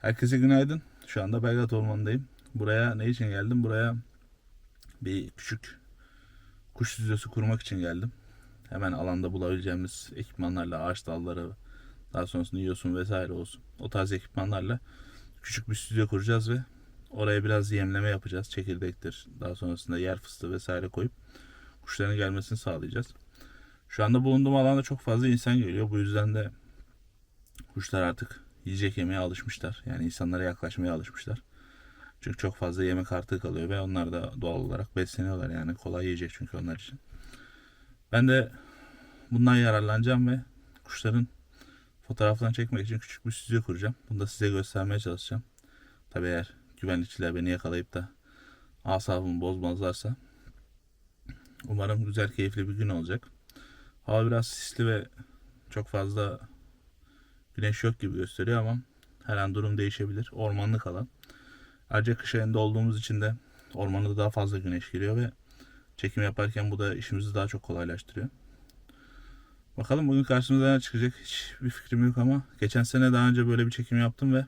Herkese günaydın. Şu anda Belgrad Ormanı'ndayım. Buraya ne için geldim? Buraya bir küçük kuş stüdyosu kurmak için geldim. Hemen alanda bulabileceğimiz ekipmanlarla, ağaç dalları, daha sonrasında yosun vesaire olsun. O tarz ekipmanlarla küçük bir stüdyo kuracağız ve oraya biraz yemleme yapacağız. Çekirdektir, daha sonrasında yer fıstığı vesaire koyup kuşların gelmesini sağlayacağız. Şu anda bulunduğum alanda çok fazla insan geliyor. Bu yüzden de kuşlar artık yiyecek yemeye alışmışlar. Yani insanlara yaklaşmaya alışmışlar. Çünkü çok fazla yemek artığı kalıyor ve onlar da doğal olarak besleniyorlar. Yani kolay yiyecek çünkü onlar için. Ben de bundan yararlanacağım ve kuşların fotoğraflarını çekmek için küçük bir stüdyo kuracağım. Bunu da size göstermeye çalışacağım. Tabi eğer güvenlikçiler beni yakalayıp da asabımı bozmazlarsa umarım güzel keyifli bir gün olacak. Hava biraz sisli ve çok fazla güneş yok gibi gösteriyor ama her an durum değişebilir. Ormanlık alan. Ayrıca kış ayında olduğumuz için de ormanda daha fazla güneş giriyor ve çekim yaparken bu da işimizi daha çok kolaylaştırıyor. Bakalım bugün karşımıza ne çıkacak hiç bir fikrim yok ama geçen sene daha önce böyle bir çekim yaptım ve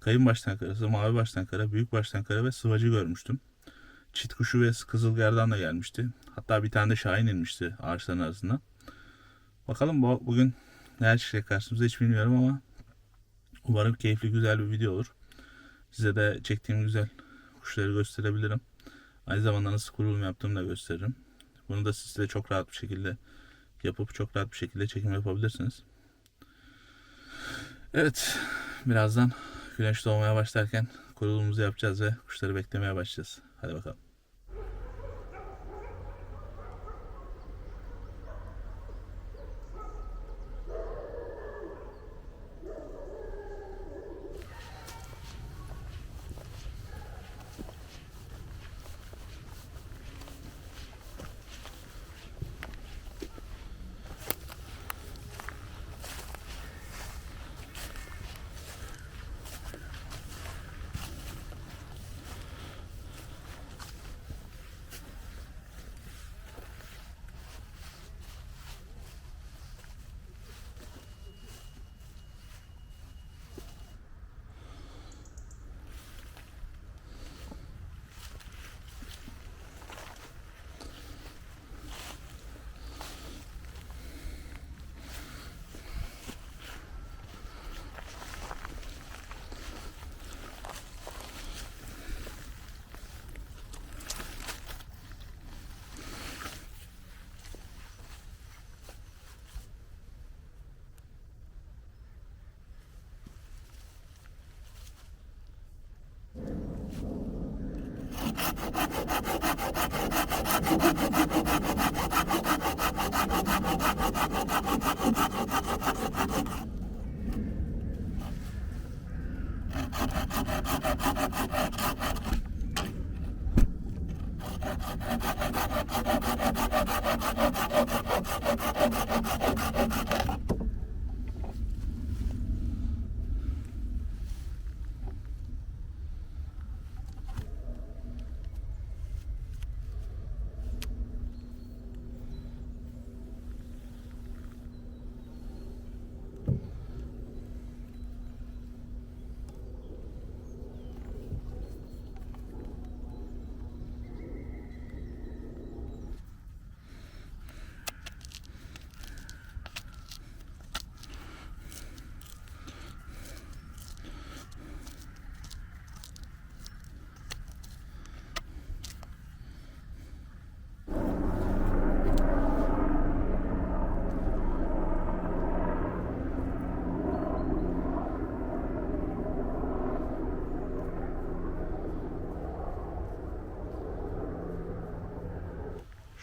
kayın baştan karası, mavi baştan kara, büyük baştan kara ve sıvacı görmüştüm. Çit kuşu ve kızılgerdan da gelmişti. Hatta bir tane de şahin inmişti ağaçların arasından. Bakalım bu, bugün neler çıkacak karşımıza hiç bilmiyorum ama umarım keyifli güzel bir video olur. Size de çektiğim güzel kuşları gösterebilirim. Aynı zamanda nasıl kurulum yaptığımı da gösteririm. Bunu da siz de çok rahat bir şekilde yapıp çok rahat bir şekilde çekim yapabilirsiniz. Evet, birazdan güneş doğmaya başlarken kurulumuzu yapacağız ve kuşları beklemeye başlayacağız. Hadi bakalım.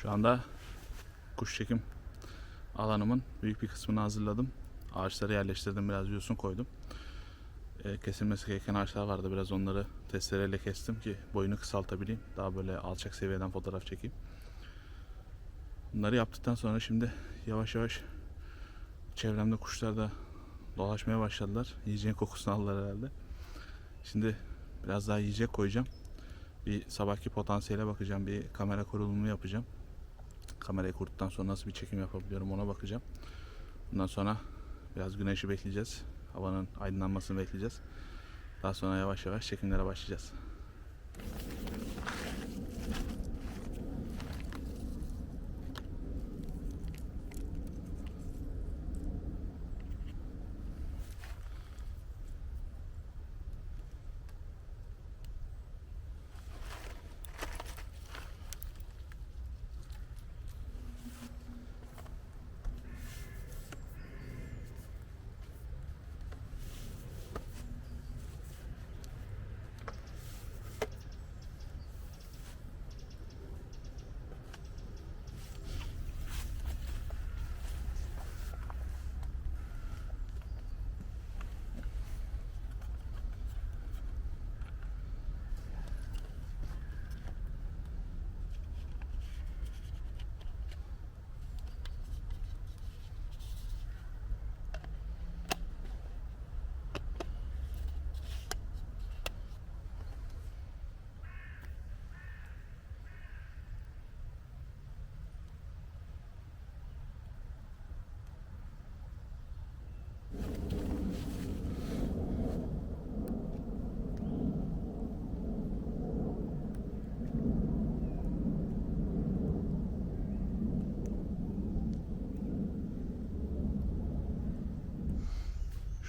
Şu anda kuş çekim alanımın büyük bir kısmını hazırladım. Ağaçları yerleştirdim, biraz yosun koydum. Ee, kesilmesi gereken ağaçlar vardı. Biraz onları testereyle kestim ki boyunu kısaltabileyim. Daha böyle alçak seviyeden fotoğraf çekeyim. Bunları yaptıktan sonra şimdi yavaş yavaş çevremde kuşlar da dolaşmaya başladılar. Yiyeceğin kokusunu aldılar herhalde. Şimdi biraz daha yiyecek koyacağım. Bir sabahki potansiyele bakacağım. Bir kamera kurulumu yapacağım. Kamerayı kurduktan sonra nasıl bir çekim yapabiliyorum ona bakacağım. Bundan sonra biraz güneşi bekleyeceğiz. Havanın aydınlanmasını bekleyeceğiz. Daha sonra yavaş yavaş çekimlere başlayacağız.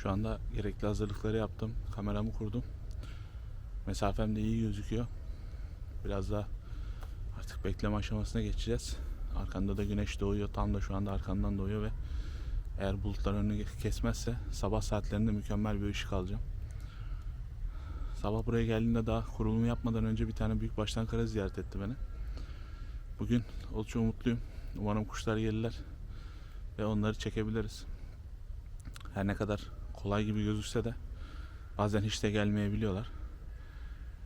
Şu anda gerekli hazırlıkları yaptım. Kameramı kurdum. Mesafem de iyi gözüküyor. Biraz daha artık bekleme aşamasına geçeceğiz. Arkanda da güneş doğuyor. Tam da şu anda arkamdan doğuyor ve eğer bulutlar önünü kesmezse sabah saatlerinde mükemmel bir ışık alacağım. Sabah buraya geldiğimde daha kurulumu yapmadan önce bir tane büyük baştan kara ziyaret etti beni. Bugün oldukça umutluyum. Umarım kuşlar gelirler ve onları çekebiliriz. Her ne kadar kolay gibi gözükse de bazen hiç de gelmeyebiliyorlar.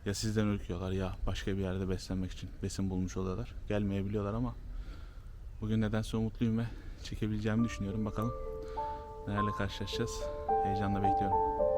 Ya sizden ürküyorlar ya başka bir yerde beslenmek için besin bulmuş oluyorlar. Gelmeyebiliyorlar ama bugün nedense umutluyum ve çekebileceğimi düşünüyorum. Bakalım nelerle karşılaşacağız. Heyecanla bekliyorum.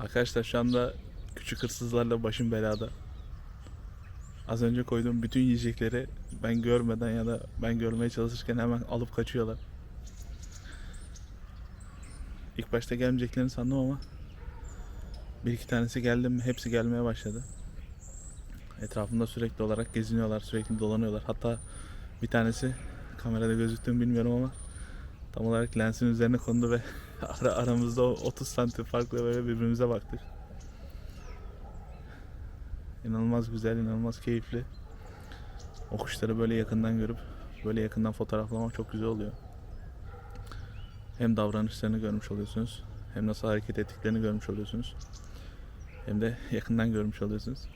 Arkadaşlar şu anda küçük hırsızlarla başım belada. Az önce koyduğum bütün yiyecekleri ben görmeden ya da ben görmeye çalışırken hemen alıp kaçıyorlar. İlk başta gelmeyeceklerini sandım ama bir iki tanesi geldi mi hepsi gelmeye başladı. Etrafımda sürekli olarak geziniyorlar, sürekli dolanıyorlar. Hatta bir tanesi kamerada gözüktüğünü bilmiyorum ama tam olarak lensin üzerine kondu ve ara, aramızda o 30 santim farkla böyle birbirimize baktık. İnanılmaz güzel, inanılmaz keyifli. O kuşları böyle yakından görüp böyle yakından fotoğraflamak çok güzel oluyor. Hem davranışlarını görmüş oluyorsunuz, hem nasıl hareket ettiklerini görmüş oluyorsunuz. Hem de yakından görmüş oluyorsunuz.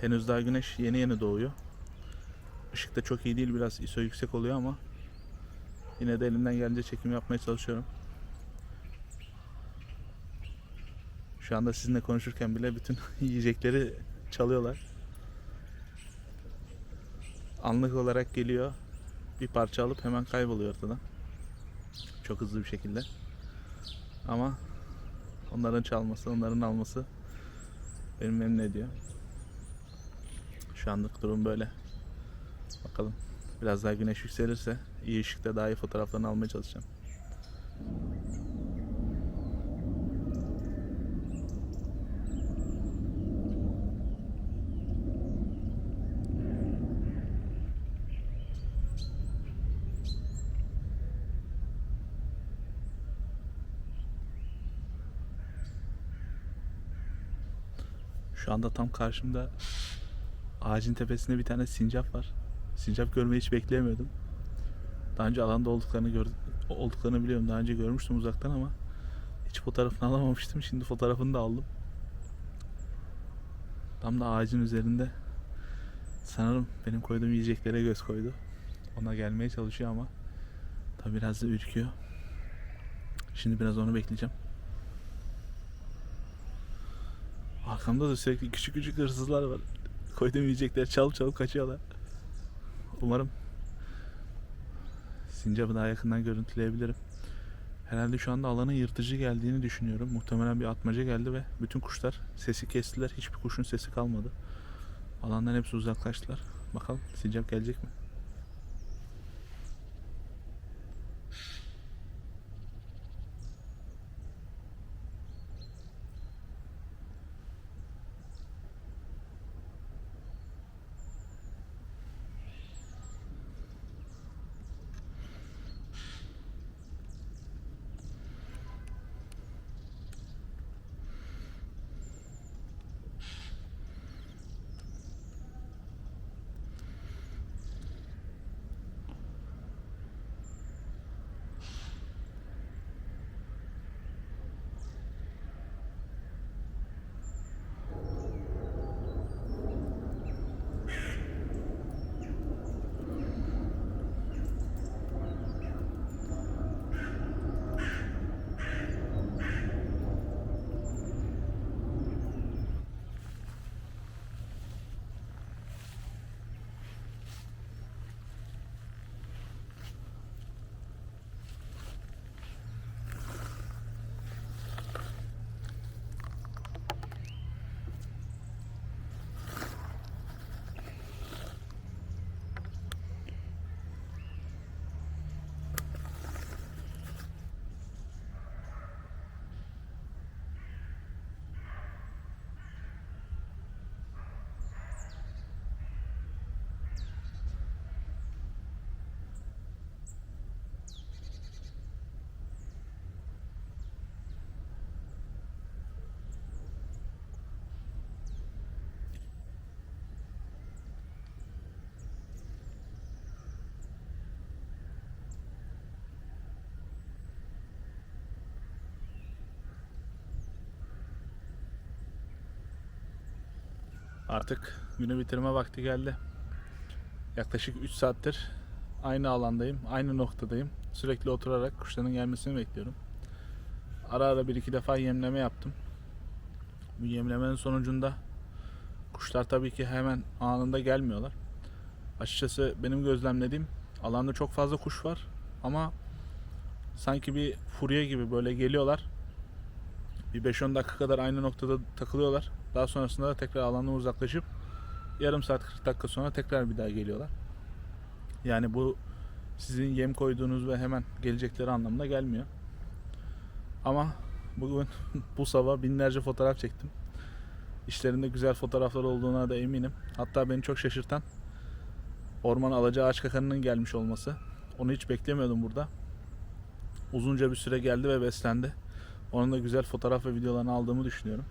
Henüz daha güneş yeni yeni doğuyor. Işık da çok iyi değil, biraz ISO yüksek oluyor ama yine de elimden gelince çekim yapmaya çalışıyorum. Şu anda sizinle konuşurken bile bütün yiyecekleri çalıyorlar. Anlık olarak geliyor. Bir parça alıp hemen kayboluyor ortadan. Çok hızlı bir şekilde. Ama onların çalması, onların alması beni memnun ediyor. Şu anlık durum böyle. Bakalım. Biraz daha güneş yükselirse iyi ışıkta daha iyi fotoğraflarını almaya çalışacağım. Şu anda tam karşımda ağacın tepesinde bir tane sincap var. Sincap görmeyi hiç beklemiyordum. Daha önce alanda olduklarını gördüm, olduklarını biliyorum. Daha önce görmüştüm uzaktan ama hiç fotoğrafını alamamıştım. Şimdi fotoğrafını da aldım. Tam da ağacın üzerinde. Sanırım benim koyduğum yiyeceklere göz koydu. Ona gelmeye çalışıyor ama tabi biraz da ürküyor. Şimdi biraz onu bekleyeceğim. Arkamda da sürekli küçük küçük hırsızlar var. Koyduğum yiyecekleri çalıp çalıp kaçıyorlar. Umarım sincapı daha yakından görüntüleyebilirim. Herhalde şu anda alanın yırtıcı geldiğini düşünüyorum. Muhtemelen bir atmaca geldi ve bütün kuşlar sesi kestiler. Hiçbir kuşun sesi kalmadı. Alandan hepsi uzaklaştılar. Bakalım sincap gelecek mi? Artık günü bitirme vakti geldi. Yaklaşık 3 saattir aynı alandayım, aynı noktadayım. Sürekli oturarak kuşların gelmesini bekliyorum. Ara ara bir iki defa yemleme yaptım. Bu yemlemenin sonucunda kuşlar tabii ki hemen anında gelmiyorlar. Açıkçası benim gözlemlediğim alanda çok fazla kuş var ama sanki bir furya gibi böyle geliyorlar. Bir 5-10 dakika kadar aynı noktada takılıyorlar. Daha sonrasında da tekrar alandan uzaklaşıp yarım saat 40 dakika sonra tekrar bir daha geliyorlar. Yani bu sizin yem koyduğunuz ve hemen gelecekleri anlamına gelmiyor. Ama bugün bu sabah binlerce fotoğraf çektim. İşlerinde güzel fotoğraflar olduğuna da eminim. Hatta beni çok şaşırtan orman alacağı ağaç kakanının gelmiş olması. Onu hiç beklemiyordum burada. Uzunca bir süre geldi ve beslendi. Onun da güzel fotoğraf ve videolarını aldığımı düşünüyorum.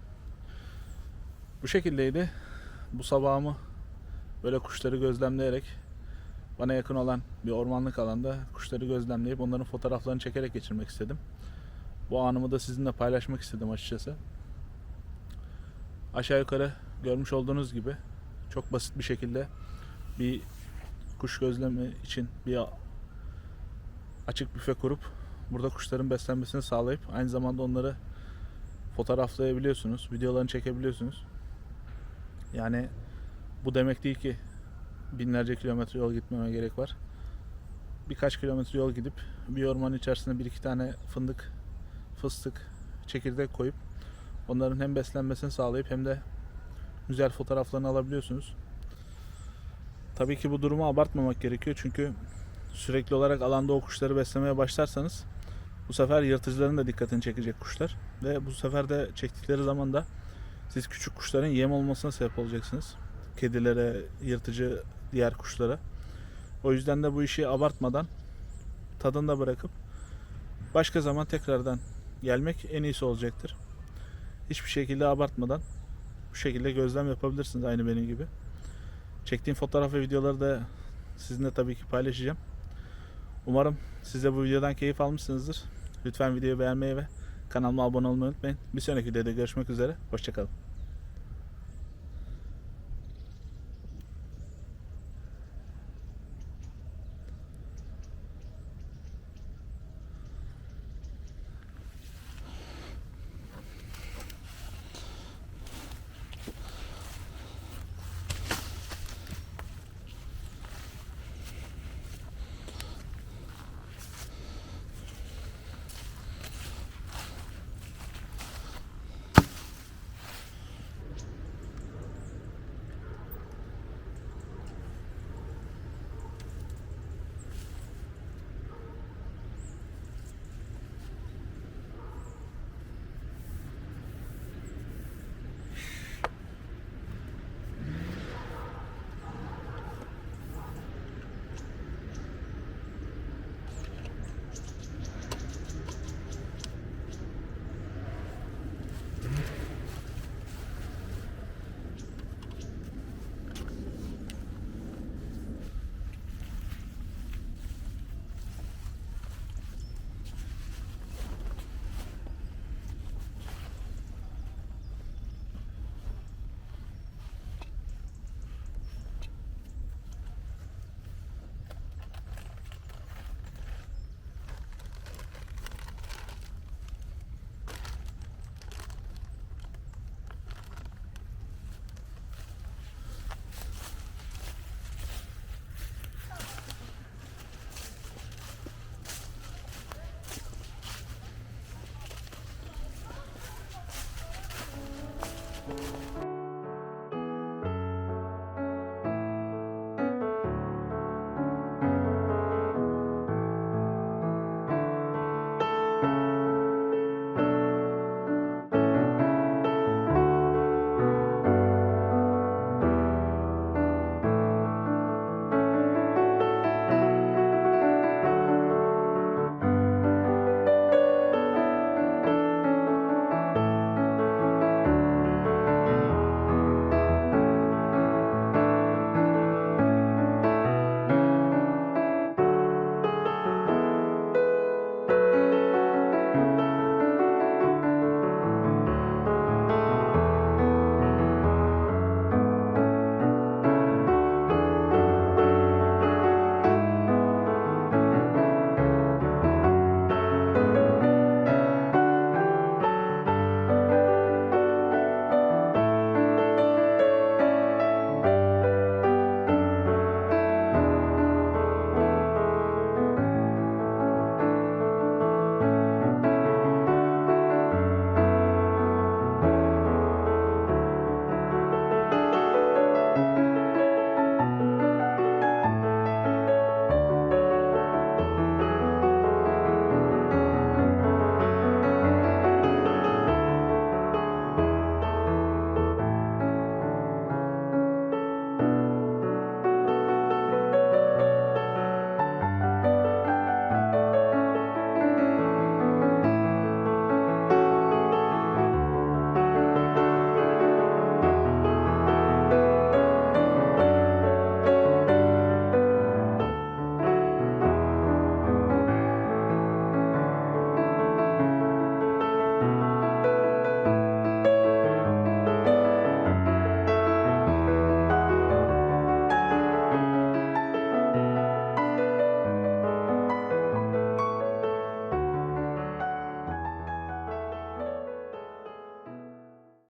Bu şekildeydi. Bu sabahımı böyle kuşları gözlemleyerek bana yakın olan bir ormanlık alanda kuşları gözlemleyip onların fotoğraflarını çekerek geçirmek istedim. Bu anımı da sizinle paylaşmak istedim açıkçası. Aşağı yukarı görmüş olduğunuz gibi çok basit bir şekilde bir kuş gözlemi için bir açık büfe kurup burada kuşların beslenmesini sağlayıp aynı zamanda onları fotoğraflayabiliyorsunuz, videolarını çekebiliyorsunuz. Yani bu demek değil ki binlerce kilometre yol gitmeme gerek var. Birkaç kilometre yol gidip bir ormanın içerisine bir iki tane fındık, fıstık, çekirdek koyup onların hem beslenmesini sağlayıp hem de güzel fotoğraflarını alabiliyorsunuz. Tabii ki bu durumu abartmamak gerekiyor çünkü sürekli olarak alanda o kuşları beslemeye başlarsanız bu sefer yırtıcıların da dikkatini çekecek kuşlar ve bu sefer de çektikleri zaman da siz küçük kuşların yem olmasına sebep olacaksınız. Kedilere, yırtıcı diğer kuşlara. O yüzden de bu işi abartmadan tadında bırakıp başka zaman tekrardan gelmek en iyisi olacaktır. Hiçbir şekilde abartmadan bu şekilde gözlem yapabilirsiniz aynı benim gibi. Çektiğim fotoğraf ve videoları da sizinle tabii ki paylaşacağım. Umarım siz de bu videodan keyif almışsınızdır. Lütfen videoyu beğenmeyi ve kanalıma abone olmayı unutmayın. Bir sonraki videoda görüşmek üzere. Hoşçakalın.